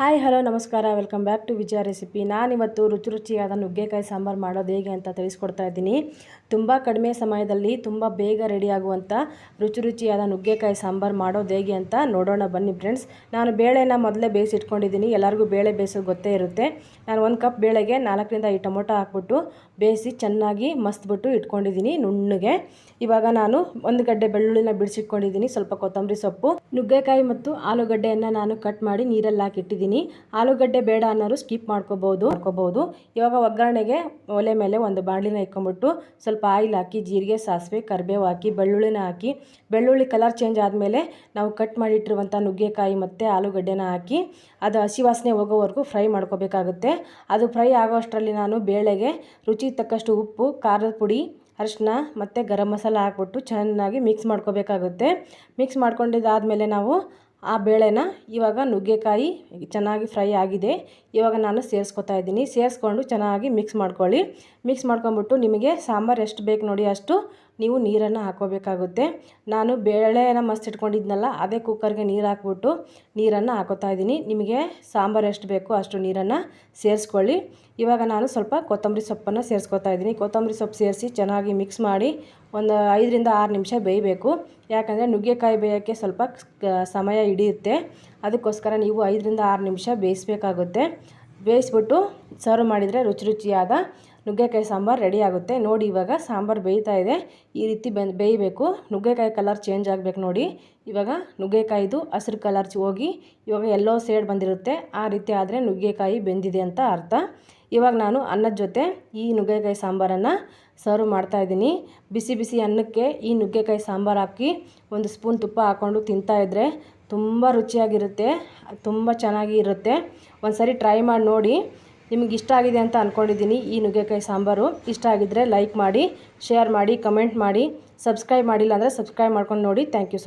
Hi hello ನಮಸ್ಕಾರ. Welcome back to Vijaya recipe ನಾನಿವತ್ತು ರುಚಿ ರುಚಿಯಾದ ನುಗ್ಗೆಕಾಯಿ ಸಾಂಬಾರು ಮಾಡೋದು ಹೇಗೆ ಅಂತ ತಿಳಿಸ್ಕೊಡ್ತಾ ಇದ್ದೀನಿ. ತುಂಬ ಕಡಿಮೆ ಸಮಯದಲ್ಲಿ ತುಂಬ ಬೇಗ ರೆಡಿಯಾಗುವಂಥ ರುಚಿ ರುಚಿಯಾದ ನುಗ್ಗೆಕಾಯಿ ಸಾಂಬಾರು ಮಾಡೋದು ಹೇಗೆ ಅಂತ ನೋಡೋಣ. ಬನ್ನಿ ಫ್ರೆಂಡ್ಸ್ ನಾನು ಬೇಳೆನ ಮೊದಲೇ ಬೇಯಿಸಿಟ್ಕೊಂಡಿದ್ದೀನಿ. ಎಲ್ಲರಿಗೂ ಬೇಳೆ ಬೇಯಿಸೋದು ಗೊತ್ತೇ ಇರುತ್ತೆ. ನಾನು ಒಂದು ಕಪ್ ಬೇಳೆಗೆ ನಾಲ್ಕರಿಂದ ಐದು ಟೊಮೊಟೊ ಹಾಕ್ಬಿಟ್ಟು ಬೇಯಿಸಿ ಚೆನ್ನಾಗಿ ಮಸ್ತ್ಬಿಟ್ಟು ಇಟ್ಕೊಂಡಿದ್ದೀನಿ ನುಣ್ಣಗೆ. ಇವಾಗ ನಾನು ಒಂದು ಗಡ್ಡೆ ಬೆಳ್ಳುಳ್ಳಿನ ಬಿಡಿಸಿಟ್ಕೊಂಡಿದ್ದೀನಿ. ಸ್ವಲ್ಪ ಕೊತ್ತಂಬರಿ ಸೊಪ್ಪು, ನುಗ್ಗೆಕಾಯಿ ಮತ್ತು ಆಲೂಗಡ್ಡೆಯನ್ನು ನಾನು ಕಟ್ ಮಾಡಿ ನೀರಲ್ಲಿ ಹಾಕಿಟ್ಟಿದ್ದೀನಿ. ಆಲೂಗಡ್ಡೆ ಬೇಡ ಅನ್ನೋರು ಸ್ಕಿಪ್ ಮಾಡ್ಕೋಬೋದು ಮಾಡ್ಕೋಬೋದು ಇವಾಗ ಒಗ್ಗರಣೆಗೆ ಒಲೆ ಮೇಲೆ ಒಂದು ಬಾಣಲಿನ ಇಟ್ಕೊಂಬಿಟ್ಟು ಸ್ವಲ್ಪ ಆಯಿಲ್ ಹಾಕಿ, ಜೀರಿಗೆ, ಸಾಸಿವೆ, ಕರಿಬೇವು ಹಾಕಿ, ಬೆಳ್ಳುಳ್ಳಿನ ಹಾಕಿ, ಬೆಳ್ಳುಳ್ಳಿ ಕಲರ್ ಚೇಂಜ್ ಆದಮೇಲೆ ನಾವು ಕಟ್ ಮಾಡಿಟ್ಟಿರುವಂಥ ನುಗ್ಗೆಕಾಯಿ ಮತ್ತು ಆಲೂಗಡ್ಡೆನ ಹಾಕಿ, ಅದು ಹಸಿ ವಾಸನೆ ಹೋಗೋವರೆಗೂ ಫ್ರೈ ಮಾಡ್ಕೋಬೇಕಾಗುತ್ತೆ. ಅದು ಫ್ರೈ ಆಗೋಷ್ಟರಲ್ಲಿ ನಾನು ಬೇಳೆಗೆ ರುಚಿ ತಕ್ಕಷ್ಟು ಉಪ್ಪು, ಖಾರದ ಪುಡಿ ಅರಿಶಿನ ಮತ್ತು ಗರಂ ಮಸಾಲ ಹಾಕ್ಬಿಟ್ಟು ಚೆನ್ನಾಗಿ ಮಿಕ್ಸ್ ಮಾಡ್ಕೋಬೇಕಾಗುತ್ತೆ. ಮಿಕ್ಸ್ ಮಾಡ್ಕೊಂಡಿದ್ದಾದಮೇಲೆ ನಾವು ಆ ಬೇಳೆನ ಇವಾಗ ನುಗ್ಗೆಕಾಯಿ ಚೆನ್ನಾಗಿ ಫ್ರೈ ಆಗಿದೆ. ಇವಾಗ ನಾನು ಸೇರಿಸ್ಕೊತಾ ಇದ್ದೀನಿ. ಸೇರಿಸ್ಕೊಂಡು ಚೆನ್ನಾಗಿ ಮಿಕ್ಸ್ ಮಾಡ್ಕೊಳ್ಳಿ. ಮಿಕ್ಸ್ ಮಾಡ್ಕೊಂಬಿಟ್ಟು ನಿಮಗೆ ಸಾಂಬಾರು ಎಷ್ಟು ಬೇಕು ನೋಡಿ ಅಷ್ಟು ನೀವು ನೀರನ್ನು ಹಾಕೋಬೇಕಾಗುತ್ತೆ. ನಾನು ಬೇಳೆನ ಮಸ್ತ್ ಇಟ್ಕೊಂಡಿದ್ನಲ್ಲ, ಅದೇ ಕುಕ್ಕರ್ಗೆ ನೀರು ಹಾಕ್ಬಿಟ್ಟು ನೀರನ್ನು ಹಾಕೋತಾ ಇದ್ದೀನಿ. ನಿಮಗೆ ಸಾಂಬಾರು ಎಷ್ಟು ಬೇಕೋ ಅಷ್ಟು ನೀರನ್ನು ಸೇರಿಸ್ಕೊಳ್ಳಿ. ಇವಾಗ ನಾನು ಸ್ವಲ್ಪ ಕೊತ್ತಂಬರಿ ಸೊಪ್ಪನ್ನು ಸೇರಿಸ್ಕೊತಾ ಇದ್ದೀನಿ. ಕೊತ್ತಂಬರಿ ಸೊಪ್ಪು ಸೇರಿಸಿ ಚೆನ್ನಾಗಿ ಮಿಕ್ಸ್ ಮಾಡಿ ಒಂದು ಐದರಿಂದ ಆರು ನಿಮಿಷ ಬೇಯಬೇಕು. ಯಾಕಂದರೆ ನುಗ್ಗೆಕಾಯಿ ಬೇಯೋಕ್ಕೆ ಸ್ವಲ್ಪ ಸಮಯ ಹಿಡಿಯುತ್ತೆ. ಅದಕ್ಕೋಸ್ಕರ ನೀವು ಐದರಿಂದ ಆರು ನಿಮಿಷ ಬೇಯಿಸ್ಬೇಕಾಗುತ್ತೆ. ಬೇಯಿಸ್ಬಿಟ್ಟು ಸರ್ವ್ ಮಾಡಿದರೆ ರುಚಿ ರುಚಿಯಾದ ನುಗ್ಗೆಕಾಯಿ ಸಾಂಬಾರು ರೆಡಿ ಆಗುತ್ತೆ. ನೋಡಿ ಇವಾಗ ಸಾಂಬಾರು ಬೇಯ್ತಾ ಇದೆ. ಈ ರೀತಿ ಬೆನ್, ಬೇಯಬೇಕು. ನುಗ್ಗೆಕಾಯಿ ಕಲರ್ ಚೇಂಜ್ ಆಗಬೇಕು ನೋಡಿ. ಇವಾಗ ನುಗ್ಗೆಕಾಯಿದು ಹಸಿರು ಕಲರ್ ಹೋಗಿ ಇವಾಗ ಎಲ್ಲೋ ಸೇಡ್ ಬಂದಿರುತ್ತೆ. ಆ ರೀತಿ ಆದರೆ ನುಗ್ಗೆಕಾಯಿ ಬೆಂದಿದೆ ಅಂತ ಅರ್ಥ. ಇವಾಗ ನಾನು ಅನ್ನದ ಜೊತೆ ಈ ನುಗ್ಗೆಕಾಯಿ ಸಾಂಬಾರನ್ನು ಸರ್ವ್ ಮಾಡ್ತಾಯಿದ್ದೀನಿ ಬಿಸಿ ಬಿಸಿ ಅನ್ನಕ್ಕೆ ಈ ನುಗ್ಗೆಕಾಯಿ ಸಾಂಬಾರು ಹಾಕಿ ಒಂದು ಸ್ಪೂನ್ ತುಪ್ಪ ಹಾಕ್ಕೊಂಡು ತಿಂತಾಯಿದ್ರೆ ತುಂಬ ರುಚಿಯಾಗಿರುತ್ತೆ, ತುಂಬ ಚೆನ್ನಾಗಿ ಇರುತ್ತೆ. ಒಂದು ಸರಿ ಟ್ರೈ ಮಾಡಿ ನೋಡಿ. ನಿಮಗೆ ಇಷ್ಟ ಆಗಿದೆ ಅಂತ ಅಂದ್ಕೊಂಡಿದ್ದೀನಿ ಈ ನುಗ್ಗೆಕಾಯಿ ಸಾಂಬಾರು. ಇಷ್ಟ ಆಗಿದ್ದರೆ ಲೈಕ್ ಮಾಡಿ, ಶೇರ್ ಮಾಡಿ, ಕಮೆಂಟ್ ಮಾಡಿ. ಸಬ್ಸ್ಕ್ರೈಬ್ ಮಾಡಿಲ್ಲ ಅಂದರೆ ಸಬ್ಸ್ಕ್ರೈಬ್ ಮಾಡ್ಕೊಂಡು ನೋಡಿ. Thank you